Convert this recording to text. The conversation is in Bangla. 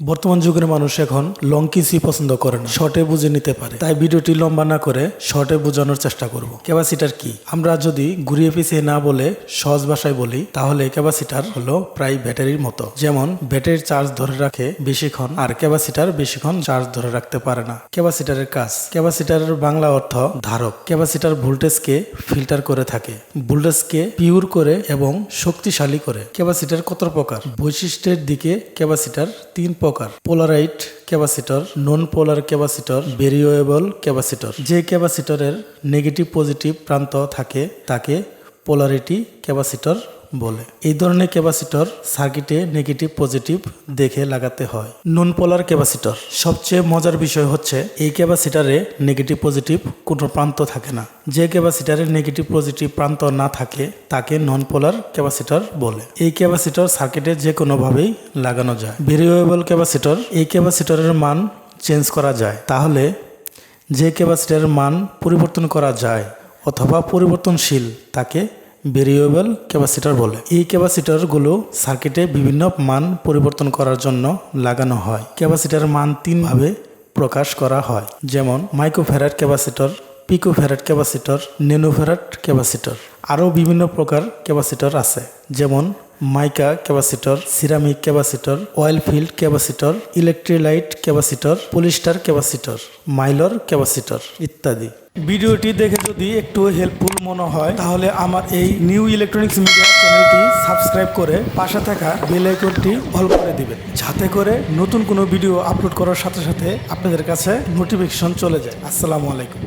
বর্তমান যুগের মানুষ এখন লং কিছুই পছন্দ করে না শর্টে বুঝে নিতে পারে। তাই ভিডিওটি লম্বা না করে শর্টে বোঝানোর চেষ্টা করব। ক্যাপাসিটার কি? আমরা যদি ঘুরিয়ে পিছিয়ে না বলে সহজ ভাষায় বলি, তাহলে ক্যাপাসিটার হলো প্রায় ব্যাটারির মতো। যেমন ব্যাটারির চার্জ ধরে রাখে বেশিক্ষণ, আর ক্যাপাসিটার বেশিক্ষণ চার্জ ধরে রাখতে পারে না। ক্যাপাসিটারের কাজ। ক্যাপাসিটারের বাংলা অর্থ ধারক। ক্যাপাসিটার ভোল্টেজকে ফিল্টার করে থাকে, ভোল্টেজকে পিওর করে এবং শক্তিশালী করে। ক্যাপাসিটার কত প্রকার? বৈশিষ্ট্যের দিকে ক্যাপাসিটার তিন polarized capacitor non polar capacitor variable capacitor. যে ক্যাপাসিটরের নেগেটিভ পজিটিভ প্রান্ত থাকে, তাকে পোলারিটি ক্যাপাসিটর বলে। এই ধরনের ক্যাপাসিটর সার্কিটে নেগেটিভ পজিটিভ দেখে লাগাতে হয়। Non polar capacitor. সবচেয়ে মজার বিষয় হচ্ছে, এই ক্যাপাসিটারে নেগেটিভ পজিটিভ কোনো প্রান্ত থাকে না। যে ক্যাপাসিটারে নেগেটিভ পজিটিভ প্রান্ত না থাকে, তাকে নন পোলার ক্যাপাসিটর বলে। এই ক্যাপাসিটর সার্কিটে যে কোনোভাবেই লাগানো যায়। ভেরিয়েবল ক্যাপাসিটর, এই ক্যাপাসিটরের মান চেঞ্জ করা যায়। তাহলে যে ক্যাপাসিটারের মান পরিবর্তন করা যায় অথবা পরিবর্তনশীল, তাকে ভেরিয়েবল ক্যাপাসিটর বলে। এই ক্যাপাসিটরগুলো সার্কিটে বিভিন্ন মান পরিবর্তন করার জন্য লাগানো হয়। ক্যাপাসিটার মান তিনভাবে প্রকাশ করা হয়। যেমন microfarad capacitor picofarad capacitor nanofarad capacitor আরও বিভিন্ন প্রকার ক্যাপাসিটর আছে। যেমন mica capacitor ceramic capacitor oil filled capacitor electrolytic capacitor polyester capacitor Mylar capacitor ইত্যাদি। ভিডিওটি দেখে যদি একটু হেল্পফুল মনে হয়, তাহলে আমার এই নিউ ইলেকট্রনিক্স মিডিয়া চ্যানেলটি সাবস্ক্রাইব করে পাশে থাকা বেল আইকনটি অল করে দিবেন, যাতে করে নতুন কোনো ভিডিও আপলোড করার সাথে সাথে আপনাদের কাছে নোটিফিকেশন চলে যায়। আসসালামু আলাইকুম।